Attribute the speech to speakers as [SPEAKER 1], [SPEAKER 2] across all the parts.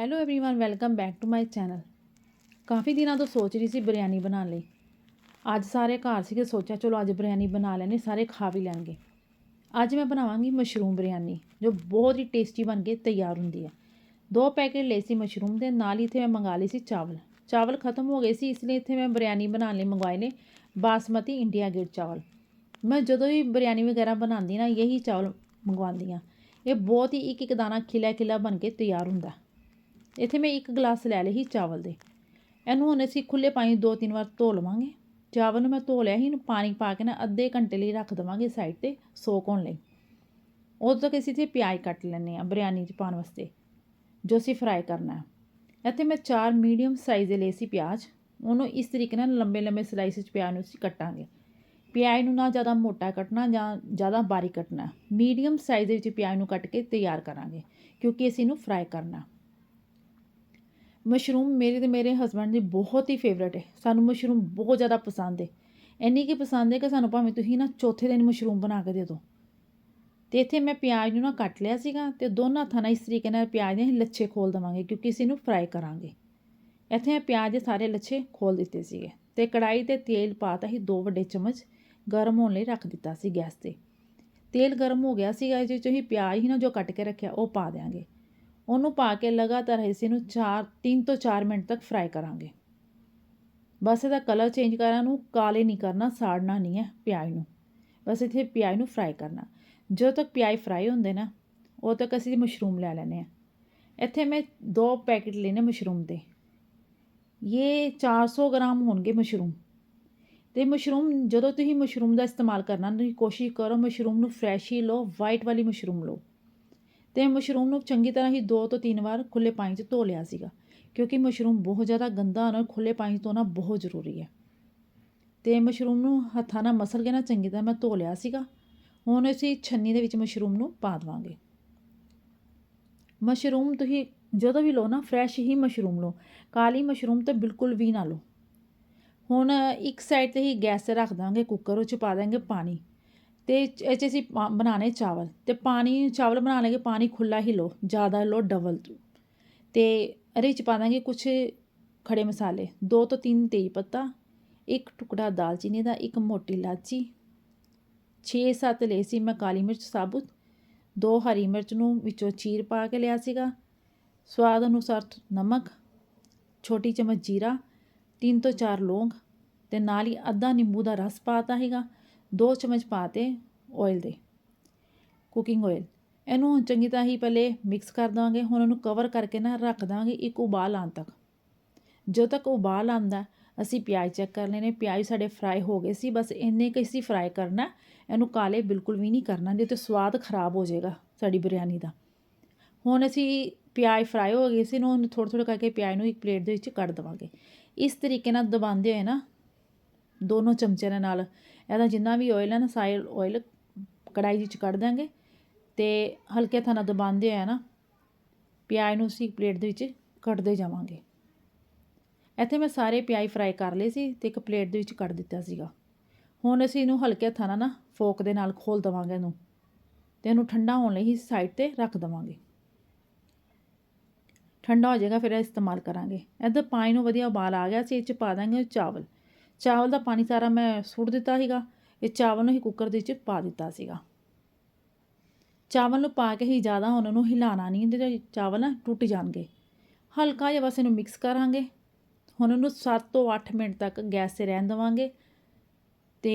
[SPEAKER 1] hello everyone welcome back to my channel ਕਾਫੀ ਦਿਨਾਂ ਤੋਂ ਸੋਚ ਰਹੀ ਸੀ ਬਿਰਿਆਨੀ ਬਣਾਉਣ ਲਈ ਅੱਜ ਸਾਰੇ ਘਰ ਸੀਗੇ ਸੋਚਿਆ ਚਲੋ ਅੱਜ ਬਿਰਿਆਨੀ ਬਣਾ ਲੈਣੇ ਸਾਰੇ ਖਾ ਵੀ ਲੈਣਗੇ ਅੱਜ ਮੈਂ ਬਣਾਵਾਂਗੀ ਮਸ਼ਰੂਮ ਬਿਰਿਆਨੀ ਜੋ ਬਹੁਤ ਹੀ ਟੇਸਟੀ ਬਣ ਕੇ ਤਿਆਰ ਹੁੰਦੀ ਹੈ ਦੋ ਪੈਕੇਟ ਲਏ ਸੀ ਮਸ਼ਰੂਮ ਦੇ ਨਾਲ ਹੀ ਇੱਥੇ ਮੈਂ ਮੰਗਾ ਲਈ ਸੀ ਚਾਵਲ ਚਾਵਲ ਖਤਮ ਹੋ ਗਏ ਸੀ ਇਸ ਲਈ ਇੱਥੇ ਮੈਂ ਬਿਰਿਆਨੀ ਬਣਾਉਣ ਲਈ ਮੰਗਵਾਏ ਨੇ ਬਾਸਮਤੀ ਇੰਡੀਆ ਗੇਟ ਚਾਵਲ ਮੈਂ ਜਦੋਂ ਵੀ ਬਿਰਿਆਨੀ ਵਗੈਰਾ ਬਣਾਉਂਦੀ ਨਾ ਇਹੀ ਚਾਵਲ ਮੰਗਵਾਉਂਦੀ ਹਾਂ ਇਹ ਬਹੁਤ ਹੀ ਇੱਕ ਇੱਕ ਦਾਣਾ ਖਿਲਾ ਖਿਲਾ ਬਣ ਕੇ ਤਿਆਰ ਹੁੰਦਾ ਇੱਥੇ ਮੈਂ ਇੱਕ ਗਲਾਸ ਲੈ ਲਈ ਸੀ ਚਾਵਲ ਦੇ। ਇਹਨੂੰ ਹੁਣ ਅਸੀਂ ਖੁੱਲੇ ਪਾਣੀ ਦੋ ਤਿੰਨ ਵਾਰ ਧੋ ਲਵਾਂਗੇ। ਚਾਵਲ ਨੂੰ ਮੈਂ ਧੋ ਲਿਆ ਸੀ, ਇਹਨੂੰ ਪਾਣੀ ਪਾ ਕੇ ਨਾ ਅੱਧੇ ਘੰਟੇ ਲਈ ਰੱਖ ਦੇਵਾਂਗੇ ਸਾਈਡ ਤੇ ਸੋਕ ਹੋਣ ਲਈ। ਉਦੋਂ ਤੱਕ ਅਸੀਂ ਇੱਥੇ ਪਿਆਜ਼ ਕੱਟ ਲੈਂਦੇ ਆ ਬਿਰਿਆਨੀ 'ਚ ਪਾਉਣ ਵਾਸਤੇ, ਜੋ ਅਸੀਂ ਫਰਾਈ ਕਰਨਾ ਹੈ। ਇੱਥੇ ਮੈਂ ਚਾਰ ਮੀਡੀਅਮ ਸਾਈਜ਼ ਦੇ ਲਏ ਸੀ ਪਿਆਜ਼। ਉਹਨੂੰ ਇਸ ਤਰੀਕੇ ਨਾਲ ਲੰਬੇ ਲੰਬੇ ਸਲਾਈਸ ਵਿੱਚ ਪਿਆਜ਼ ਨੂੰ ਅਸੀਂ ਕੱਟਾਂਗੇ। ਪਿਆਜ਼ ਨੂੰ ਨਾ ਜ਼ਿਆਦਾ ਮੋਟਾ ਕੱਟਣਾ ਜਾਂ ਜ਼ਿਆਦਾ ਬਾਰੀਕ ਕੱਟਣਾ। ਮੀਡੀਅਮ ਸਾਈਜ਼ ਦੇ ਵਿੱਚ ਪਿਆਜ਼ ਨੂੰ ਕੱਟ ਕੇ ਤਿਆਰ ਕਰਾਂਗੇ, ਕਿਉਂਕਿ ਅਸੀਂ ਇਹਨੂੰ ਫਰਾਈ ਕਰਨਾ ਮਸ਼ਰੂਮ ਮੇਰੇ ਤੇ ਮੇਰੇ ਹਸਬੰਡ ਦੀ ਬਹੁਤ ਹੀ ਫੇਵਰੇਟ ਹੈ। ਸਾਨੂੰ ਮਸ਼ਰੂਮ ਬਹੁਤ ਜ਼ਿਆਦਾ ਪਸੰਦ ਹੈ। ਇੰਨੀ ਕੀ ਪਸੰਦ ਹੈ ਕਿ ਸਾਨੂੰ ਭਾਵੇਂ ਤੁਸੀਂ ਨਾ ਚੌਥੇ ਦਿਨ ਮਸ਼ਰੂਮ ਬਣਾ ਕੇ ਦੇ ਦਿਓ। ਤੇ ਇੱਥੇ ਮੈਂ ਪਿਆਜ਼ ਨੂੰ ਨਾ ਕੱਟ ਲਿਆ ਸੀਗਾ ਤੇ ਦੋਨਾਂ ਹੱਥਾਂ ਨਾਲ ਇਸ ਤਰੀਕੇ ਨਾਲ ਪਿਆਜ਼ ਦੇ ਲੱਛੇ ਖੋਲ ਦਵਾਂਗੇ ਕਿਉਂਕਿ ਇਸ ਨੂੰ ਫਰਾਈ ਕਰਾਂਗੇ। ਇੱਥੇ ਮੈਂ ਪਿਆਜ਼ ਦੇ ਸਾਰੇ ਲੱਛੇ ਖੋਲ ਦਿੱਤੇ ਸੀਗੇ ਤੇ ਕੜਾਈ ਤੇ ਤੇਲ ਪਾਤਾ ਸੀ ਦੋ ਵੱਡੇ ਚਮਚ ਗਰਮ ਹੋਣ ਲਈ ਰੱਖ ਦਿੱਤਾ ਸੀ ਗੈਸ ਤੇ। ਤੇਲ ਗਰਮ ਹੋ ਗਿਆ ਸੀਗਾ, ਇਹਦੇ ਵਿੱਚ ਹੀ ਪਿਆਜ਼ ਹੀ ਨਾ ਜੋ ਕੱਟ ਕੇ ਰੱਖਿਆ ਉਹ ਪਾ ਦਿਆਂਗੇ। ਉਹਨੂੰ ਪਾ ਕੇ ਲਗਾਤਾਰ ਇਸ ਨੂੰ ਚਾਰ 3 ਤੋਂ 4 ਮਿੰਟ ਤੱਕ ਫਰਾਈ ਕਰਾਂਗੇ। ਬਸ ਇਹਦਾ ਕਲਰ ਚੇਂਜ ਕਰਾਂ ਨੂੰ ਕਾਲੇ ਨਹੀਂ ਕਰਨਾ, ਸਾੜਨਾ ਨਹੀਂ ਹੈ ਪਿਆਜ਼ ਨੂੰ। ਬਸ ਇੱਥੇ ਪਿਆਜ਼ ਨੂੰ ਫਰਾਈ ਕਰਨਾ। ਜਦੋਂ ਤੱਕ ਪਿਆਜ਼ ਫਰਾਈ ਹੁੰਦੇ ਨਾ, ਉਦੋਂ ਤੱਕ ਅਸੀਂ ਮਸ਼ਰੂਮ ਲੈ ਲੈਣੇ ਆ ਇੱਥੇ ਮੈਂ ਦੋ ਪੈਕੇਟ ਲੈਨੇ ਮਸ਼ਰੂਮ ਦੇ। ਇਹ 400 ਗ੍ਰਾਮ ਹੋਣਗੇ ਮਸ਼ਰੂਮ ਤੇ ਮਸ਼ਰੂਮ ਜਦੋਂ ਤੁਸੀਂ ਮਸ਼ਰੂਮ ਦਾ ਇਸਤੇਮਾਲ ਕਰਨਾ, ਤੁਸੀਂ ਕੋਸ਼ਿਸ਼ ਕਰੋ ਮਸ਼ਰੂਮ ਨੂੰ ਫਰੈਸ਼ ਹੀ ਲਓ ਵਾਈਟ ਵਾਲੀ ਮਸ਼ਰੂਮ ਲਓ। ਤੇ ਮਸ਼ਰੂਮ ਨੂੰ ਚੰਗੀ ਤਰ੍ਹਾਂ ਹੀ ਦੋ ਤੋਂ ਤਿੰਨ ਵਾਰ ਖੁੱਲੇ ਪਾਣੀ 'ਚ ਧੋ ਲਿਆ ਸੀਗਾ, ਕਿਉਂਕਿ ਮਸ਼ਰੂਮ ਬਹੁਤ ਜ਼ਿਆਦਾ ਗੰਦਾ ਹੋਣਾ ਖੁੱਲੇ ਪਾਣੀ 'ਚ ਧੋਣਾ ਬਹੁਤ ਜ਼ਰੂਰੀ ਹੈ। ਤੇ ਮਸ਼ਰੂਮ ਨੂੰ ਹੱਥਾਂ ਨਾਲ ਮਸਲ ਕੇ ਨਾ ਚੰਗੀ ਤਰ੍ਹਾਂ ਮੈਂ ਧੋ ਲਿਆ ਸੀਗਾ, ਹੁਣ ਅਸੀਂ ਛੰਨੀ ਦੇ ਵਿੱਚ ਮਸ਼ਰੂਮ ਨੂੰ ਪਾ ਦਵਾਂਗੇ। ਮਸ਼ਰੂਮ ਤੁਸੀਂ ਜਦੋਂ ਵੀ ਲਓ ਨਾ, ਫਰੈਸ਼ ਹੀ ਮਸ਼ਰੂਮ ਲਓ, ਕਾਲੀ ਮਸ਼ਰੂਮ ਤਾਂ ਬਿਲਕੁਲ ਵੀ ਨਾ ਲਓ। ਹੁਣ ਇੱਕ ਸਾਈਡ ਤੇ ਹੀ ਗੈਸ ਰੱਖ ਦਾਂਗੇ, ਕੁੱਕਰ ਉਹ ਚ ਪਾ ਦਾਂਗੇ ਪਾਣੀ। ਅਤੇ ਇਹ 'ਚ ਅਸੀਂ ਪਾ, ਬਣਾਉਣੇ ਚਾਵਲ ਅਤੇ ਪਾਣੀ, ਚਾਵਲ ਬਣਾਉਣ ਲੱਗੇ ਪਾਣੀ ਖੁੱਲ੍ਹਾ ਹੀ ਲਓ, ਜ਼ਿਆਦਾ ਲਓ ਡਬਲ ਅਤੇ ਇਹਦੇ 'ਚ ਪਾ ਦਾਂਗੇ ਕੁਛ ਖੜ੍ਹੇ ਮਸਾਲੇ, ਦੋ ਤੋਂ ਤਿੰਨ ਤੇਜ ਪੱਤਾ, ਇੱਕ ਟੁਕੜਾ ਦਾਲਚੀਨੀ ਦਾ, ਇੱਕ ਮੋਟੀ ਇਲਾਚੀ 6-7 ਲਏ ਸੀ ਮੈਂ ਕਾਲੀ ਮਿਰਚ ਸਾਬੁਤ, ਦੋ ਹਰੀ ਮਿਰਚ ਨੂੰ ਵਿੱਚੋਂ ਚੀਰ ਪਾ ਕੇ ਲਿਆ ਸੀਗਾ, ਸਵਾਦ ਅਨੁਸਾਰ ਨਮਕ, ਛੋਟੀ ਚਮਚ ਜੀਰਾ, ਤਿੰਨ ਤੋਂ ਚਾਰ ਲੌਂਗ ਤੇ ਨਾਲ ਹੀ ਅੱਧਾ ਨਿੰਬੂ ਦਾ ਰਸ ਪਾਤਾ ਹੈਗਾ ਦੋ ਚਮਚ ਪਾਤੇ ਆਇਲ ਦੇ ਕੁਕਿੰਗ ਆਇਲ ਇਹਨੂੰ ਚੰਗੀ ਤਰ੍ਹਾਂ ਹੀ ਪਹਿਲੇ ਮਿਕਸ ਕਰ ਦਾਂਗੇ ਹੁਣ ਇਹਨੂੰ ਕਵਰ ਕਰਕੇ ਨਾ ਰੱਖ ਦਾਂਗੇ ਇੱਕ ਉਬਾਲ ਆਉਣ ਤੱਕ। ਜਦੋਂ ਤੱਕ ਉਬਾਲ ਆਉਂਦਾ, ਅਸੀਂ ਪਿਆਜ਼ ਚੈੱਕ ਕਰ ਲੈਨੇ ਪਿਆਜ਼ ਸਾਡੇ ਫਰਾਈ ਹੋ ਗਏ ਸੀ, ਬਸ ਇੰਨੇ ਕੁ ਅਸੀਂ ਫਰਾਈ ਕਰਨਾ। ਇਹਨੂੰ ਕਾਲੇ ਬਿਲਕੁਲ ਵੀ ਨਹੀਂ ਕਰਨਾ, ਨਹੀਂ ਤੇ ਸਵਾਦ ਖਰਾਬ ਹੋ ਜਾਏਗਾ ਸਾਡੀ ਬਿਰਿਆਨੀ ਦਾ। ਹੁਣ ਅਸੀਂ ਪਿਆਜ਼ ਫਰਾਈ ਹੋ ਗਏ ਸੀ ਨੂੰ ਥੋੜਾ ਥੋੜਾ ਕਰਕੇ ਪਿਆਜ਼ ਨੂੰ ਇੱਕ ਪਲੇਟ ਦੇ ਵਿੱਚ ਕੱਢ ਦਵਾਂਗੇ। ਇਸ ਤਰੀਕੇ ਨਾਲ ਦਬਾਉਂਦੇ ਹੋਏ ਨਾ, ਦੋਨੋਂ ਚਮਚਿਆਂ ਨਾਲ ਇਹਦਾ ਜਿੰਨਾ ਵੀ ਆਇਲ ਹੈ ਨਾ ਸਾਈਡ ਆਇਲ ਕੜਾਈ ਵਿੱਚ ਕੱਢ ਦਾਂਗੇ ਤੇ ਹਲਕੇ ਹੱਥਾਂ ਨਾਲ ਦਬਾਉਂਦੇ ਹੋਏ ਨਾ, ਪਿਆਜ਼ ਨੂੰ ਅਸੀਂ ਪਲੇਟ ਦੇ ਵਿੱਚ ਕੱਢਦੇ ਜਾਵਾਂਗੇ। ਇੱਥੇ ਮੈਂ ਸਾਰੇ ਪਿਆਜ਼ ਫਰਾਈ ਕਰ ਲਏ ਸੀ ਤੇ ਇੱਕ ਪਲੇਟ ਦੇ ਵਿੱਚ ਕੱਢ ਦਿੱਤਾ ਸੀਗਾ। ਹੁਣ ਅਸੀਂ ਇਹਨੂੰ ਹਲਕੇ ਹੱਥਾਂ ਨਾਲ ਨਾ ਫੋਕ ਦੇ ਨਾਲ ਖੋਲ ਦਵਾਂਗੇ ਇਹਨੂੰ ਤੇ ਇਹਨੂੰ ਠੰਡਾ ਹੋਣ ਲਈ ਹੀ ਸਾਈਡ ਤੇ ਰੱਖ ਦਵਾਂਗੇ। ਠੰਡਾ ਹੋ ਜਾਏਗਾ, ਫਿਰ ਇਸਤੇਮਾਲ ਕਰਾਂਗੇ। ਇੱਧਰ ਪਾਣੀ ਨੂੰ ਵਧੀਆ ਉਬਾਲ ਆ ਗਿਆ ਸੀ, ਇਹ ਚ ਪਾ ਦਾਂਗੇ ਚਾਵਲ। ਚਾਵਲ ਦਾ ਪਾਣੀ ਸਾਰਾ ਮੈਂ ਸੁੱਟ ਦਿੱਤਾ ਸੀਗਾ, ਇਹ ਚਾਵਲ ਨੂੰ ਹੀ ਕੁੱਕਰ ਦੇ ਵਿੱਚ ਪਾ ਦਿੱਤਾ ਸੀਗਾ। ਚਾਵਲ ਨੂੰ ਪਾ ਕੇ ਹੀ ਜ਼ਿਆਦਾ ਉਹਨਾਂ ਨੂੰ ਹਿਲਾਣਾ ਨਹੀਂ ਤੇ ਚਾਵਲ ਨਾ ਟੁੱਟ ਜਾਣਗੇ। ਹਲਕਾ ਜਿਹਾ ਬਸ ਇਹਨੂੰ ਮਿਕਸ ਕਰਾਂਗੇ। ਹੁਣ ਉਹਨੂੰ 7 ਤੋਂ 8 ਮਿੰਟ ਤੱਕ ਗੈਸ ਤੇ ਰਹਿਣ ਦੇਵਾਂਗੇ ਤੇ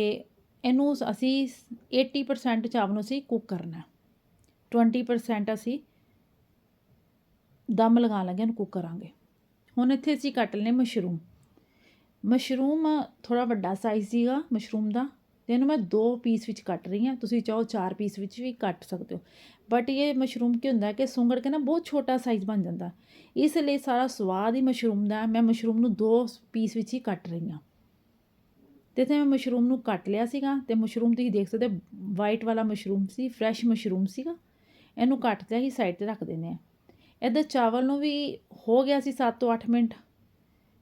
[SPEAKER 1] ਇਹਨੂੰ ਅਸੀਂ 80% ਚਾਵਲ ਨੂੰ ਅਸੀਂ ਕੁੱਕ ਕਰਨਾ। 20% ਅਸੀਂ ਦਮ ਲਗਾਉਣ ਲੱਗੇ ਇਹਨੂੰ ਕੁੱਕ ਕਰਾਂਗੇ। ਹੁਣ ਇੱਥੇ ਅਸੀਂ ਕੱਟ ਲੈਨੇ ਮਸ਼ਰੂਮ ਮਸ਼ਰੂਮ ਥੋੜਾ ਵੱਡਾ ਸਾਈਜ਼ ਸੀਗਾ ਮਸ਼ਰੂਮ ਦਾ, ਤੇ ਇਹਨੂੰ ਮੈਂ ਦੋ ਪੀਸ ਵਿੱਚ ਕੱਟ ਰਹੀ ਹਾਂ। ਤੁਸੀਂ ਚਾਹੋ ਚਾਰ ਪੀਸ ਵਿੱਚ ਵੀ ਕੱਟ ਸਕਦੇ ਹੋ। ਬਟ ਇਹ ਮਸ਼ਰੂਮ ਕੀ ਹੁੰਦਾ ਕਿ ਸੁੰਗੜ ਕੇ ਨਾ ਬਹੁਤ ਛੋਟਾ ਸਾਈਜ਼ ਬਣ ਜਾਂਦਾ। ਇਸ ਲਈ ਸਾਰਾ ਸਵਾਦ ਹੀ ਮਸ਼ਰੂਮ ਦਾ ਮੈਂ ਮਸ਼ਰੂਮ ਨੂੰ ਦੋ ਪੀਸ ਵਿੱਚ ਹੀ ਕੱਟ ਰਹੀ ਹਾਂ। ਤੇ ਤੇ ਮੈਂ ਮਸ਼ਰੂਮ ਨੂੰ ਕੱਟ ਲਿਆ ਸੀਗਾ ਤੇ ਮਸ਼ਰੂਮ ਤੁਸੀਂ ਦੇਖ ਸਕਦੇ ਵਾਈਟ ਵਾਲਾ ਮਸ਼ਰੂਮ ਸੀ ਫਰੈਸ਼ ਮਸ਼ਰੂਮ ਸੀਗਾ। ਇਹਨੂੰ ਕੱਟ ਲਿਆ ਹੀ ਸਾਈਡ ਤੇ ਰੱਖ ਦਿੰਦੇ ਆ ਇਹਦਾ ਚਾਵਲ ਨੂੰ ਵੀ ਹੋ ਗਿਆ ਸੀ 7 ਤੋਂ 8 ਮਿੰਟ।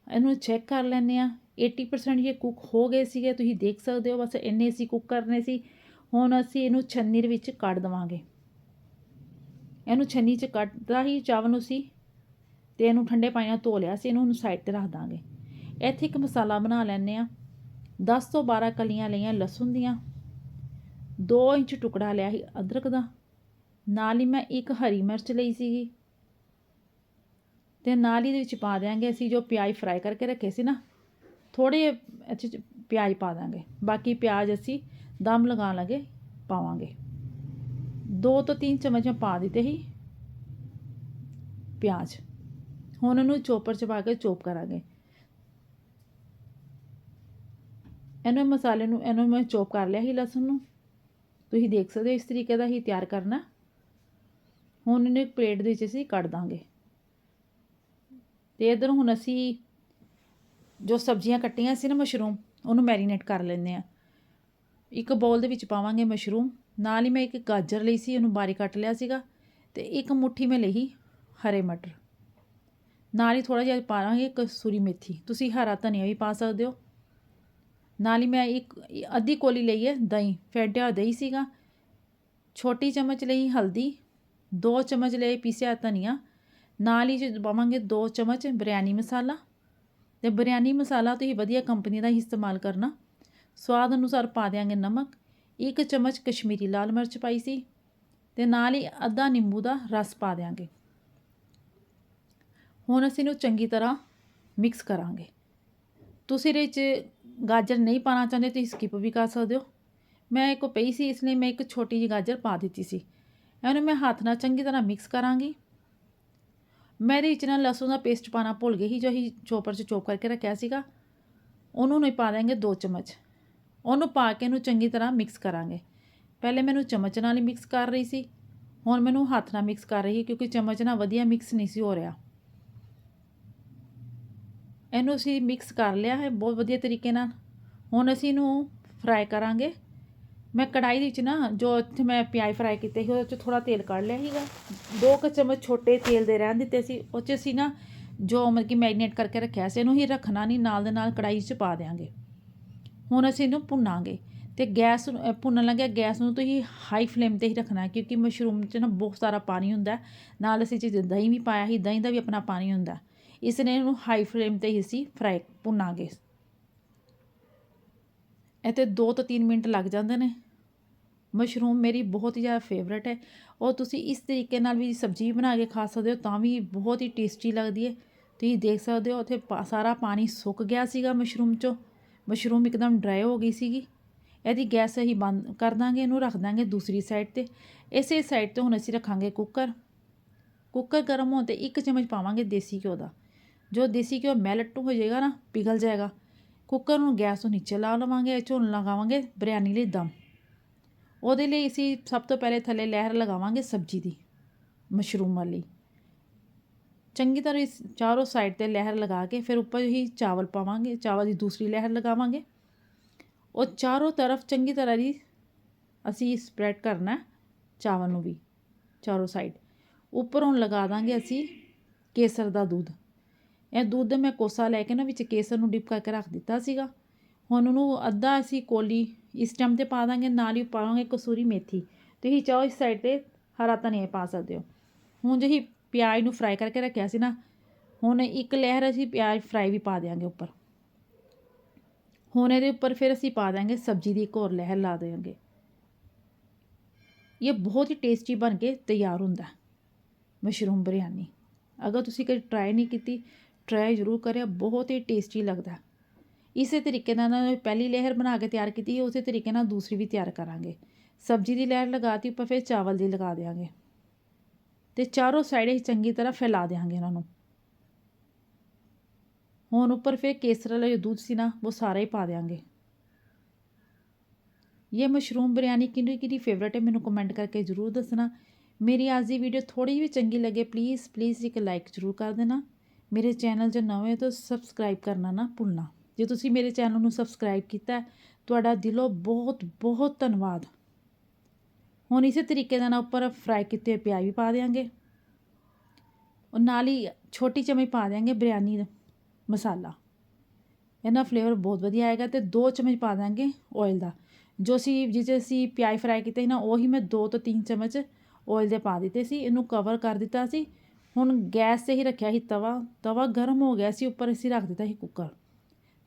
[SPEAKER 1] ਇਹਨੂੰ ਚੈੱਕ ਕਰ ਲੈਂਦੇ ਆ 80% ਜੇ ਕੁੱਕ ਹੋ ਗਏ ਸੀਗੇ, ਤੁਸੀਂ ਦੇਖ ਸਕਦੇ ਹੋ, ਬਸ ਇੰਨੇ ਸੀ ਕੁੱਕ ਕਰਨੇ ਸੀ। ਹੁਣ ਅਸੀਂ ਇਹਨੂੰ ਛੰਨੀ ਦੇ ਵਿੱਚ ਕੱਢ ਦਵਾਂਗੇ। ਇਹਨੂੰ ਛੰਨੀ 'ਚ ਕੱਢਦਾ ਹੀ ਚਾਵਲ ਨੂੰ ਸੀ ਤੇ ਇਹਨੂੰ ਠੰਡੇ ਪਾਣੀ ਨਾਲ ਧੋ ਲਿਆ ਸੀ, ਇਹਨੂੰ ਸਾਈਡ ਤੇ ਰੱਖ ਦਾਂਗੇ। ਇੱਥੇ ਇੱਕ ਮਸਾਲਾ ਬਣਾ ਲੈਂਦੇ ਆ 10 ਤੋਂ 12 ਕਲੀਆਂ ਲਈਆਂ ਲਸਣ ਦੀਆਂ। 2 ਇੰਚ ਟੁਕੜਾ ਲਿਆ ਸੀ ਅਦਰਕ ਦਾ। ਨਾਲ ਹੀ ਮੈਂ ਇੱਕ ਹਰੀ ਮਿਰਚ ਲਈ ਸੀਗੀ। ਤੇ ਨਾਲ ਹੀ ਦੇ ਵਿੱਚ ਪਾ ਦਿਆਂਗੇ ਅਸੀਂ ਜੋ ਪਿਆਜ਼ ਫਰਾਈ ਕਰਕੇ ਰੱਖੇ ਸੀ ਨਾ ਥੋੜੇ ਅੱਛੇ ਪਿਆਜ਼ ਪਾ ਦਾਂਗੇ ਬਾਕੀ ਪਿਆਜ਼ ਅਸੀਂ ਦਮ ਲਗਾਉਣ ਲੱਗੇ ਪਾਵਾਂਗੇ। 2 ਤੋਂ 3 ਚਮਚ ਮੈਂ ਪਾ ਦਿੱਤੇ ਸੀ ਪਿਆਜ਼। ਹੁਣ ਉਹਨੂੰ ਚੋਪਰ 'ਚ ਪਾ ਕੇ ਚੋਪ ਕਰਾਂਗੇ। ਇਹਨੂੰ ਮਸਾਲੇ ਨੂੰ, ਇਹਨੂੰ ਮੈਂ ਚੋਪ ਕਰ ਲਿਆ ਸੀ ਲਸਣ ਨੂੰ। ਤੁਸੀਂ ਦੇਖ ਸਕਦੇ ਹੋ ਇਸ ਤਰੀਕੇ ਦਾ ਹੀ ਤਿਆਰ ਕਰਨਾ। ਹੁਣ ਇਹਨੂੰ ਇੱਕ ਪਲੇਟ ਦੇ ਵਿੱਚ ਅਸੀਂ ਕੱਢ ਦਾਂਗੇ। ਤੇ ਇਧਰ ਹੁਣ ਅਸੀਂ ਜੋ ਸਬਜ਼ੀਆਂ ਕੱਟੀਆਂ ਸੀ ਨਾ ਮਸ਼ਰੂਮ, ਉਹਨੂੰ ਮੈਰੀਨੇਟ ਕਰ ਲੈਂਦੇ ਆ ਇੱਕ ਬੋਲ ਦੇ ਵਿੱਚ ਪਾਵਾਂਗੇ ਮਸ਼ਰੂਮ, ਨਾਲ ਹੀ ਮੈਂ ਇੱਕ ਗਾਜਰ ਲਈ ਸੀ, ਉਹਨੂੰ ਬਾਰੀਕ ਕੱਟ ਲਿਆ ਸੀਗਾ ਤੇ ਇੱਕ ਮੁੱਠੀ ਮੈਂ ਲਈ ਹਰੇ ਮਟਰ। ਨਾਲ ਹੀ ਥੋੜਾ ਜਿਹਾ ਪਾਵਾਂਗੇ ਕਸੂਰੀ ਮੇਥੀ, ਤੁਸੀਂ ਹਰਾ ਧਨੀਆ ਵੀ ਪਾ ਸਕਦੇ ਹੋ। ਨਾਲ ਹੀ ਮੈਂ ਇੱਕ ਅੱਧੀ ਕੋਲੀ ਲਈ ਹੈ ਦਹੀਂ, ਫੈਟਿਆ ਦਹੀਂ ਸੀਗਾ। ਛੋਟੀ ਚਮਚ ਲਈ ਹਲਦੀ 2 ਚਮਚ ਲਈ ਪੀਸਿਆ ਧਨੀਆ ਨਾਲ ਹੀ ਜੇ ਪਾਵਾਂਗੇ 2 ਚਮਚ ਬਿਰਿਆਨੀ ਮਸਾਲਾ ਤੇ ਬਿਰਿਆਨੀ ਮਸਾਲਾ ਤੁਸੀਂ ਵਧੀਆ ਕੰਪਨੀ ਦਾ ਹੀ ਇਸਤੇਮਾਲ ਕਰਨਾ। ਸਵਾਦ ਅਨੁਸਾਰ ਪਾ ਦਿਆਂਗੇ ਨਮਕ, ਇੱਕ ਚਮਚ ਕਸ਼ਮੀਰੀ ਲਾਲ ਮਿਰਚ ਪਾਈ ਸੀ ਤੇ ਨਾਲ ਹੀ ਅੱਧਾ ਨਿੰਬੂ ਦਾ ਰਸ ਪਾ ਦਿਆਂਗੇ। ਹੁਣ ਅਸੀਂ ਇਹਨੂੰ ਚੰਗੀ ਤਰ੍ਹਾਂ ਮਿਕਸ ਕਰਾਂਗੇ। ਤੁਸੀਂ ਇਹਦੇ 'ਚ ਗਾਜਰ ਨਹੀਂ ਪਾਣਾ ਚਾਹੁੰਦੇ ਤੁਸੀਂ ਸਕਿਪ ਵੀ ਕਰ ਸਕਦੇ ਹੋ। ਮੈਂ ਇੱਕ ਪਈ ਸੀ, ਇਸ ਲਈ ਮੈਂ ਇੱਕ ਛੋਟੀ ਜਿਹੀ ਗਾਜਰ ਪਾ ਦਿੱਤੀ ਸੀ। ਇਹਨੂੰ ਮੈਂ ਹੱਥ ਨਾਲ ਚੰਗੀ ਤਰ੍ਹਾਂ ਮਿਕਸ ਕਰਾਂਗੀ। ਮੈਂ ਇਹਦੇ ਵਿੱਚ ਨਾ ਲਸਣ ਦਾ ਪੇਸਟ ਪਾਣਾ ਭੁੱਲ ਗਈ ਸੀ, ਜੋ ਅਸੀਂ ਚੋਪਰ 'ਚ ਚੋਪ ਕਰਕੇ ਰੱਖਿਆ ਸੀਗਾ। ਉਹਨੂੰ ਨਹੀਂ ਪਾ ਦਾਂਗੇ 2 ਚਮਚ। ਉਹਨੂੰ ਪਾ ਕੇ ਇਹਨੂੰ ਚੰਗੀ ਤਰ੍ਹਾਂ ਮਿਕਸ ਕਰਾਂਗੇ। ਪਹਿਲੇ ਮੈਨੂੰ ਚਮਚ ਨਾਲ ਹੀ ਮਿਕਸ ਕਰ ਰਹੀ ਸੀ। ਹੁਣ ਮੈਨੂੰ ਹੱਥ ਨਾਲ ਮਿਕਸ ਕਰ ਰਹੀ ਹੈ, ਕਿਉਂਕਿ ਚਮਚ ਨਾਲ ਵਧੀਆ ਮਿਕਸ ਨਹੀਂ ਸੀ ਹੋ ਰਿਹਾ। ਇਹਨੂੰ ਅਸੀਂ ਮਿਕਸ ਕਰ ਲਿਆ ਹੈ, ਬਹੁਤ ਵਧੀਆ ਤਰੀਕੇ ਨਾਲ। ਹੁਣ ਅਸੀਂ ਇਹਨੂੰ ਫਰਾਈ ਕਰਾਂਗੇ। ਮੈਂ ਕੜਾਈ ਦੇ ਵਿੱਚ ਨਾ ਜੋ ਇੱਥੇ ਮੈਂ ਪਿਆਜ਼ ਫਰਾਈ ਕੀਤੇ ਸੀ, ਉਹਦੇ 'ਚ ਥੋੜਾ ਤੇਲ ਕੱਢ ਲਿਆ ਸੀਗਾ। ਦੋ ਕੁ ਚਮਚ ਛੋਟੇ ਤੇਲ ਦੇ ਰਹਿਣ ਦਿੱਤੇ ਸੀ। ਉਹ 'ਚ ਅਸੀਂ ਨਾ ਜੋ ਮਤਲਬ ਕਿ ਮੈਰੀਨੇਟ ਕਰਕੇ ਰੱਖਿਆ ਸੀ, ਇਹਨੂੰ ਹੀ ਰੱਖਣਾ ਨਹੀਂ, ਨਾਲ ਦੇ ਨਾਲ ਕੜਾਈ 'ਚ ਪਾ ਦਿਆਂਗੇ। ਹੁਣ ਅਸੀਂ ਇਹਨੂੰ ਭੁੰਨਾਂਗੇ ਤੇ ਗੈਸ ਭੁੰਨਣ ਲੱਗਿਆ ਗੈਸ ਨੂੰ ਤੁਸੀਂ ਹਾਈ ਫਲੇਮ ਤੇ ਹੀ ਰੱਖਣਾ ਕਿਉਂਕਿ ਮਸ਼ਰੂਮ 'ਚ ਨਾ ਬਹੁਤ ਸਾਰਾ ਪਾਣੀ ਹੁੰਦਾ ਨਾਲ ਅਸੀਂ ਚ ਦਹੀਂ ਵੀ ਪਾਇਆ ਸੀ, ਦਹੀਂ ਦਾ ਵੀ ਆਪਣਾ ਪਾਣੀ ਹੁੰਦਾ ਇਸ ਲਈ ਇਹਨੂੰ ਹਾਈ ਫਲੇਮ ਤੇ ਹੀ ਅਸੀਂ ਫਰਾਈ ਭੁੰਨਾਂਗੇ। ਇਹ ਤੇ 2 ਤੋਂ 3 ਮਿੰਟ ਲੱਗ ਜਾਂਦੇ ਨੇ। ਮਸ਼ਰੂਮ ਮੇਰੀ ਬਹੁਤ ਹੀ ਜ਼ਿਆਦਾ ਫੇਵਰਟ ਹੈ। ਔਰ ਤੁਸੀਂ ਇਸ ਤਰੀਕੇ ਨਾਲ ਵੀ ਸਬਜ਼ੀ ਬਣਾ ਕੇ ਖਾ ਸਕਦੇ ਹੋ, ਤਾਂ ਵੀ ਬਹੁਤ ਹੀ ਟੇਸਟੀ ਲੱਗਦੀ ਹੈ। ਤੁਸੀਂ ਦੇਖ ਸਕਦੇ ਹੋ, ਉੱਥੇ ਪਾ- ਸਾਰਾ ਪਾਣੀ ਸੁੱਕ ਗਿਆ ਸੀਗਾ ਮਸ਼ਰੂਮ 'ਚੋਂ। ਮਸ਼ਰੂਮ ਇੱਕਦਮ ਡਰਾਈ ਹੋ ਗਈ ਸੀਗੀ। ਇਹਦੀ ਗੈਸ ਅਸੀਂ ਬੰਦ ਕਰ ਦਾਂਗੇ, ਇਹਨੂੰ ਰੱਖ ਦਾਂਗੇ ਦੂਸਰੀ ਸਾਈਡ ਤੇ। ਇਸੇ ਸਾਈਡ ਤੇ ਹੁਣ ਅਸੀਂ ਰੱਖਾਂਗੇ ਕੁੱਕਰ ਕੁੱਕਰ ਗਰਮ ਹੋਣ ਤੇ ਇੱਕ ਚਮਚ ਪਾਵਾਂਗੇ ਦੇਸੀ ਘਿਓ ਦਾ। ਜੋ ਦੇਸੀ ਘਿਓ ਮੈਲਟ ਹੋ ਜਾਏਗਾ ਨਾ, ਪਿਘਲ ਜਾਏਗਾ। ਕੁੱਕਰ ਨੂੰ ਗੈਸ ਤੋਂ ਨੀਚੇ ਲਾ ਲਵਾਂਗੇ ਝੋਲ ਲਗਾਵਾਂਗੇ ਬਿਰਿਆਨੀ ਲਈ ਦਮ। ਉਹਦੇ ਲਈ ਅਸੀਂ ਸਭ ਤੋਂ ਪਹਿਲੇ ਥੱਲੇ ਲਹਿਰ ਲਗਾਵਾਂਗੇ ਸਬਜ਼ੀ ਦੀ, ਮਸ਼ਰੂਮ ਵਾਲੀ। ਚੰਗੀ ਤਰ੍ਹਾਂ ਇਸ ਚਾਰੋਂ ਸਾਈਡ ਤੇ ਲਹਿਰ ਲਗਾ ਕੇ ਫਿਰ ਉੱਪਰ ਹੀ ਚਾਵਲ ਪਾਵਾਂਗੇ, ਚਾਵਲ ਦੀ ਦੂਸਰੀ ਲਹਿਰ ਲਗਾਵਾਂਗੇ। ਉਹ ਚਾਰੋਂ ਤਰਫ ਚੰਗੀ ਤਰ੍ਹਾਂ ਦੀ ਅਸੀਂ ਸਪਰੈਡ ਕਰਨਾ ਚਾਵਲ ਨੂੰ ਵੀ, ਚਾਰੋਂ ਸਾਈਡ ਉੱਪਰੋਂ ਲਗਾ ਦਾਂਗੇ ਅਸੀਂ ਕੇਸਰ ਦਾ ਦੁੱਧ। ਇਹ ਦੁੱਧ ਮੈਂ ਕੋਸਾ ਲੈ ਕੇ ਨਾ ਵਿੱਚ ਕੇਸਰ ਨੂੰ ਡਿਪ ਕਰਕੇ ਰੱਖ ਦਿੱਤਾ ਸੀਗਾ। ਹੁਣ ਉਹਨੂੰ ਅੱਧਾ ਅਸੀਂ ਕੋਲੀ ਇਸ ਟਾਈਮ ਤੇ ਪਾ ਦਾਂਗੇ, ਨਾਲ ਹੀ ਪਾਵਾਂਗੇ ਕਸੂਰੀ ਮੇਥੀ। ਤੁਸੀਂ ਚਾਹੋ ਇਸ ਸਾਈਡ ਤੇ ਹਰਾ ਧਨੀਆ ਪਾ ਸਕਦੇ ਹੋ। ਹੁਣ ਜਿਹੀ ਪਿਆਜ਼ ਨੂੰ ਫਰਾਈ ਕਰਕੇ ਰੱਖਿਆ ਸੀ ਨਾ, ਹੁਣ ਇੱਕ ਲਹਿਰ ਅਸੀਂ ਪਿਆਜ਼ ਫਰਾਈ ਵੀ ਪਾ ਦਿਆਂਗੇ ਉੱਪਰ। ਹੁਣ ਇਹਦੇ ਉੱਪਰ ਫਿਰ ਅਸੀਂ ਪਾ ਦਾਂਗੇ ਸਬਜ਼ੀ ਦੀ ਇੱਕ ਹੋਰ ਲਹਿਰ ਲਾ ਦੇਵਾਂਗੇ ਇਹ ਬਹੁਤ ਹੀ ਟੇਸਟੀ ਬਣ ਕੇ ਤਿਆਰ ਹੁੰਦਾ। ਮਸ਼ਰੂਮ ਬਿਰਿਆਨੀ ਅਗਰ ਤੁਸੀਂ ਕਦੇ ਟਰਾਈ ਨਹੀਂ ਕੀਤੀ ਟਰਾਈ ਜ਼ਰੂਰ ਕਰਿਆ ਬਹੁਤ ਹੀ ਟੇਸਟੀ ਲੱਗਦਾ। ਇਸੇ ਤਰੀਕੇ ਨਾਲ ਨਾ ਪਹਿਲੀ ਲਹਿਰ ਬਣਾ ਕੇ ਤਿਆਰ ਕੀਤੀ ਉਸੇ ਤਰੀਕੇ ਨਾਲ ਦੂਸਰੀ ਵੀ ਤਿਆਰ ਕਰਾਂਗੇ। ਸਬਜ਼ੀ ਦੀ ਲਹਿਰ ਲਗਾਤੀ ਉੱਪਰ ਫਿਰ ਚਾਵਲ ਦੀ ਲਗਾ ਦੇਵਾਂਗੇ ਤੇ ਚਾਰੋਂ ਸਾਈਡ ਹੀ ਚੰਗੀ ਤਰ੍ਹਾਂ ਫੈਲਾ ਦੇਵਾਂਗੇ ਇਹਨਾਂ ਨੂੰ। ਹੁਣ ਉੱਪਰ ਫਿਰ ਕੇਸਰ ਵਾਲਾ ਜੋ ਦੁੱਧ ਸੀ ਨਾ, ਉਹ ਸਾਰਾ ਹੀ ਪਾ ਦੇਵਾਂਗੇ ਇਹ ਮਸ਼ਰੂਮ ਬਿਰਿਆਨੀ ਕਿਹਦੀ ਕਿਹਦੀ ਫੇਵਰਟ ਹੈ, ਮੈਨੂੰ ਕਮੈਂਟ ਕਰਕੇ ਜ਼ਰੂਰ ਦੱਸਣਾ। ਮੇਰੀ ਅੱਜ ਦੀ ਵੀਡੀਓ ਥੋੜੀ ਵੀ ਚੰਗੀ ਲੱਗੇ ਪਲੀਜ਼ ਪਲੀਜ਼ ਇੱਕ ਲਾਈਕ ਜ਼ਰੂਰ ਕਰ ਦੇਣਾ। ਮੇਰੇ ਚੈਨਲ 'ਚ ਨਵੇਂ ਹੋ ਤਾਂ ਸਬਸਕ੍ਰਾਈਬ ਕਰਨਾ ਨਾ ਭੁੱਲਣਾ। ਜੇ ਤੁਸੀਂ ਮੇਰੇ ਚੈਨਲ ਨੂੰ ਸਬਸਕ੍ਰਾਈਬ ਕੀਤਾ, ਤੁਹਾਡਾ ਦਿਲੋਂ ਬਹੁਤ ਬਹੁਤ ਧੰਨਵਾਦ। ਹੁਣ ਇਸੇ ਤਰੀਕੇ ਦੇ ਨਾਲ ਉੱਪਰ ਫਰਾਈ ਕੀਤੇ ਹੋਏ ਪਿਆਜ਼ ਵੀ ਪਾ ਦੇਵਾਂਗੇ ਉਹ ਨਾਲ ਹੀ ਛੋਟੀ ਚਮਚ ਪਾ ਦੇਵਾਂਗੇ ਬਿਰਿਆਨੀ ਮਸਾਲਾ। ਇਹਨਾਂ ਫਲੇਵਰ ਬਹੁਤ ਵਧੀਆ ਆਏਗਾ ਤੇ ਦੋ ਚਮਚ ਪਾ ਦਾਂਗੇ ਆਇਲ ਦਾ। ਜੋ ਸੀ ਜਿਸ ਅਸੀਂ ਪਿਆਜ਼ ਫਰਾਈ ਕੀਤੇ ਸੀ ਨਾ, ਉਹੀ ਮੈਂ ਦੋ ਤੋਂ ਤਿੰਨ ਚਮਚ ਆਇਲ ਦੇ ਪਾ ਦਿੱਤੇ ਸੀ, ਇਹਨੂੰ ਕਵਰ ਕਰ ਦਿੱਤਾ ਸੀ। ਹੁਣ ਗੈਸ 'ਤੇ ਹੀ ਰੱਖਿਆ ਸੀ ਤਵਾ। ਤਵਾ ਗਰਮ ਹੋ ਗਿਆ ਸੀ, ਉੱਪਰ ਅਸੀਂ ਰੱਖ ਦਿੱਤਾ ਸੀ ਕੁੱਕਰ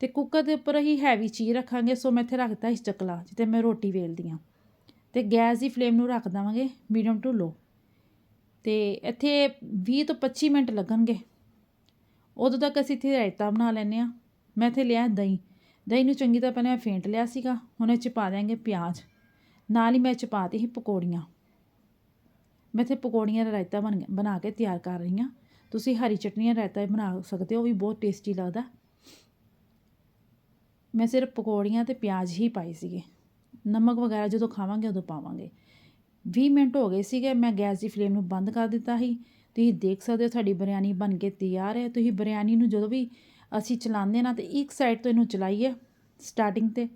[SPEAKER 1] ਤੇ ਕੁੱਕਰ ਦੇ ਉੱਪਰ ਅਸੀਂ ਹੈਵੀ ਚੀਜ਼ ਰੱਖਾਂਗੇ, ਸੋ ਮੈਂ ਇੱਥੇ ਰੱਖਦਾ ਦਿੱਤਾ ਸੀ ਚਕਲਾ ਜਿੱਤੇ ਮੈਂ ਰੋਟੀ ਵੇਲਦੀ ਹਾਂ। ਤੇ ਗੈਸ ਦੀ ਫਲੇਮ ਨੂੰ ਰੱਖ ਦੇਵਾਂਗੇ ਮੀਡੀਅਮ ਟੂ ਲੋ ਤੇ ਇੱਥੇ 20 ਤੋਂ 25 ਮਿੰਟ ਲੱਗਣਗੇ। ਉਦੋਂ ਤੱਕ ਅਸੀਂ ਇੱਥੇ ਰਾਇਤਾ ਬਣਾ ਲੈਂਦੇ ਹਾਂ। ਮੈਂ ਇੱਥੇ ਲਿਆ ਦਹੀਂ। ਦਹੀਂ ਨੂੰ ਚੰਗੀ ਤਰ੍ਹਾਂ ਪਹਿਲਾਂ ਮੈਂ ਫੇਂਟ ਲਿਆ ਸੀਗਾ, ਹੁਣ ਇਹ 'ਚ ਪਾ ਦਿਆਂਗੇ ਪਿਆਜ਼। ਨਾਲ ਹੀ ਮੈਂ ਇਹ 'ਚ ਪਾਤੀ ਸੀ ਪਕੌੜੀਆਂ। ਮੈਂ ਇੱਥੇ ਪਕੌੜੀਆਂ ਦਾ ਰਾਇਤਾ ਬਣ ਬਣਾ ਕੇ ਤਿਆਰ ਕਰ ਰਹੀ ਹਾਂ। ਤੁਸੀਂ ਹਰੀ ਚਟਨੀ ਦਾ ਰਾਇਤਾ ਬਣਾ ਸਕਦੇ ਹੋ, ਉਹ ਵੀ ਬਹੁਤ ਟੇਸਟੀ ਲੱਗਦਾ। ਮੈਂ ਸਿਰਫ ਪਕੌੜੀਆਂ ਅਤੇ ਪਿਆਜ਼ ਹੀ ਪਾਏ ਸੀਗੇ। ਨਮਕ ਵਗੈਰਾ ਜਦੋਂ ਖਾਵਾਂਗੇ, ਉਦੋਂ ਪਾਵਾਂਗੇ। ਵੀਹ ਮਿੰਟ ਹੋ ਗਏ ਸੀਗੇ, ਮੈਂ ਗੈਸ ਦੀ ਫਲੇਮ ਨੂੰ ਬੰਦ ਕਰ ਦਿੱਤਾ ਸੀ। ਤੁਸੀਂ ਦੇਖ ਸਕਦੇ ਹੋ ਸਾਡੀ ਬਿਰਿਆਨੀ ਬਣ ਕੇ ਤਿਆਰ ਹੈ। ਤੁਸੀਂ ਬਿਰਿਆਨੀ ਨੂੰ ਜਦੋਂ ਵੀ ਅਸੀਂ ਚਲਾਉਂਦੇ ਨਾ, ਤੇ ਇੱਕ ਸਾਈਡ ਤੋਂ ਇਹਨੂੰ ਚਲਾਈਏ ਸਟਾਰਟਿੰਗ ਤੇ,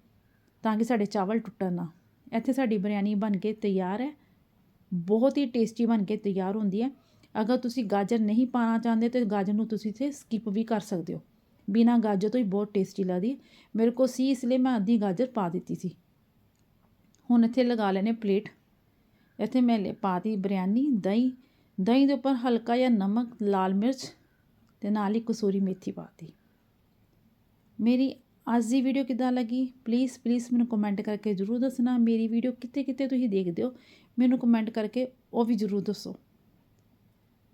[SPEAKER 1] ਤਾਂ ਕਿ ਸਾਡੇ ਚਾਵਲ ਟੁੱਟਣ ਨਾ। ਇੱਥੇ ਸਾਡੀ ਬਿਰਿਆਨੀ ਬਣ ਕੇ ਤਿਆਰ ਹੈ। ਬਹੁਤ ਹੀ ਟੇਸਟੀ ਬਣ ਕੇ ਤਿਆਰ ਹੁੰਦੀ ਹੈ। ਅਗਰ ਤੁਸੀਂ ਗਾਜਰ ਨਹੀਂ ਪਾਣਾ ਚਾਹੁੰਦੇ, ਤੇ ਗਾਜਰ ਨੂੰ ਤੁਸੀਂ ਇੱਥੇ ਸਕਿਪ ਵੀ ਕਰ ਸਕਦੇ ਹੋ। ਬਿਨਾਂ ਗਾਜਰ ਤੋਂ ਹੀ ਬਹੁਤ ਟੇਸਟੀ ਲੱਗਦੀ ਮੇਰੇ ਕੋਲ ਸੀ, ਇਸ ਲਈ ਮੈਂ ਅੱਧੀ ਗਾਜਰ ਪਾ ਦਿੱਤੀ ਸੀ। ਹੁਣ ਇੱਥੇ ਲਗਾ ਲੈਨੇ ਪਲੇਟ ਇੱਥੇ ਮੈਂ ਲੈ ਪਾਤੀ ਬਿਰਿਆਨੀ, ਦਹੀਂ। ਦਹੀਂ ਦੇ ਉੱਪਰ ਹਲਕਾ ਜਿਹਾ ਨਮਕ, ਲਾਲ ਮਿਰਚ ਤੇ ਨਾਲ ਹੀ ਕਸੂਰੀ ਮੇਥੀ ਪਾਤੀ ਮੇਰੀ ਅੱਜ ਦੀ ਵੀਡੀਓ ਕਿੱਦਾਂ ਲੱਗੀ? ਪਲੀਜ਼ ਪਲੀਜ਼ ਮੈਨੂੰ ਕਮੈਂਟ ਕਰਕੇ ਜ਼ਰੂਰ ਦੱਸਣਾ। ਮੇਰੀ ਵੀਡੀਓ ਕਿੱਥੇ ਕਿੱਥੇ ਤੁਸੀਂ ਦੇਖਦੇ ਹੋ? ਮੈਨੂੰ ਕਮੈਂਟ ਕਰਕੇ ਉਹ ਵੀ ਜ਼ਰੂਰ ਦੱਸੋ।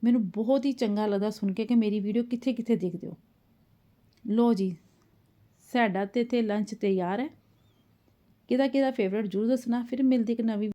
[SPEAKER 1] ਮੈਨੂੰ ਬਹੁਤ ਹੀ ਚੰਗਾ ਲੱਗਦਾ ਸੁਣ ਕੇ ਕਿ ਮੇਰੀ ਵੀਡੀਓ ਕਿੱਥੇ ਕਿੱਥੇ ਦੇਖਦੇ ਹੋ। ਲੋ ਜੀ, ਸਾਡਾ ਤੇ ਇੱਥੇ ਲੰਚ ਤਿਆਰ ਹੈ। ਕਿਹਦਾ ਕਿਹਦਾ ਫੇਵਰੇਟ ਜ਼ਰੂਰ ਦੱਸਣਾ, ਫਿਰ ਮਿਲਦੀ ਇੱਕ ਨਵੀਂ